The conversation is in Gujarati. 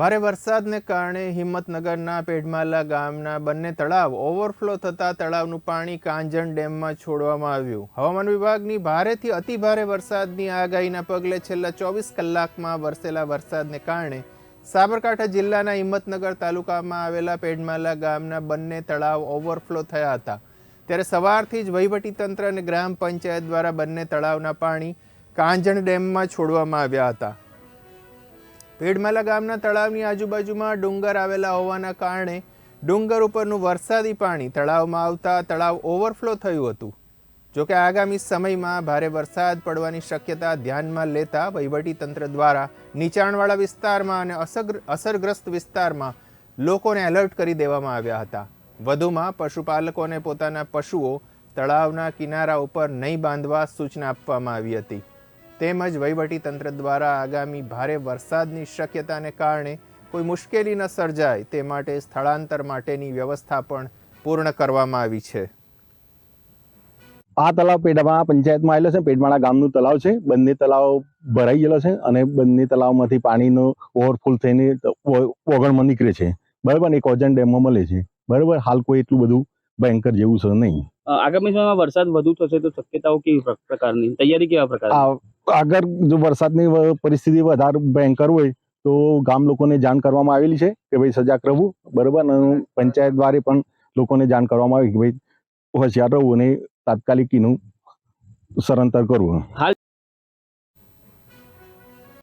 ભારે વરસાદને કારણે હિંમતનગરના પેઢમાલા ગામના બંને તળાવ ઓવરફ્લો થતાં તળાવનું પાણી કાંજણ ડેમમાં છોડવામાં આવ્યું. હવામાન વિભાગની ભારેથી અતિભારે વરસાદની આગાહીના પગલે છેલ્લા ચોવીસ કલાકમાં વરસેલા વરસાદને કારણે સાબરકાંઠા જિલ્લાના હિંમતનગર તાલુકામાં આવેલા પેઢમાલા ગામના બંને તળાવ ઓવરફ્લો થયા હતા. ત્યારે સવારથી જ વહીવટીતંત્ર અને ગ્રામ પંચાયત દ્વારા બંને તળાવના પાણી કાંજણ ડેમમાં છોડવામાં આવ્યા હતા. ભેડમાલા ગામના તળાવની આજુબાજુમાં ડુંગર આવેલા હોવાના કારણે ડુંગર ઉપરનું વરસાદી પાણી તળાવમાં આવતા તળાવ ઓવરફ્લો થયું હતું. જોકે આગામી સમયમાં ભારે વરસાદ પડવાની શક્યતા ધ્યાનમાં લેતા વહીવટીતંત્ર દ્વારા નીચાણવાળા વિસ્તારમાં અને અસર અસરગ્રસ્ત વિસ્તારમાં લોકોને એલર્ટ કરી દેવામાં આવ્યા હતા. વધુમાં પશુપાલકોને પોતાના પશુઓ તળાવના કિનારા ઉપર નહીં બાંધવા સૂચના આપવામાં આવી હતી. તેમજ વહીવટીતંત્ર દ્વારા આગામી ભારે વરસાદની શક્યતાને કારણે કોઈ મુશ્કેલી ન સર્જાય તે માટે સ્થળાંતર માટેની વ્યવસ્થા પણ પૂર્ણ કરવામાં આવી છે. આ તળાવ પેઢામાં પંચાયતમાં આવેલો છે. પેઢમાળા ગામનું તળાવ છે. બંને તળાવ ભરાઈ ગયેલો છે અને બંને તળાવમાંથી પાણીનો ઓવરફુલ થઈને ઓગણમાં નીકળે છે. બરાબર એક ઓજન ડેમમાં મળે છે. બરાબર હાલ કોઈ એટલું બધું ભયંકર જેવું છે નહીં. આગામી સમયમાં વરસાદ વધુ થશે તો શક્યતાઓ કેવી પ્રકારની? તૈયારી કેવા પ્રકારની? આ આગળ જો વરસાદની પરિસ્થિતિ વધારે ભયંકર હોય, તો ગામ લોકોને જાણ કરવામાં આવેલી છે કે ભાઈ સજાગ રહેવું, બરાબર? અને પંચાયત દ્વારા પણ લોકોને જાણ કરવામાં આવી કે ભાઈ હોશિયાર રહેવું અને તાત્કાલિક એનું સરંતર કરવું.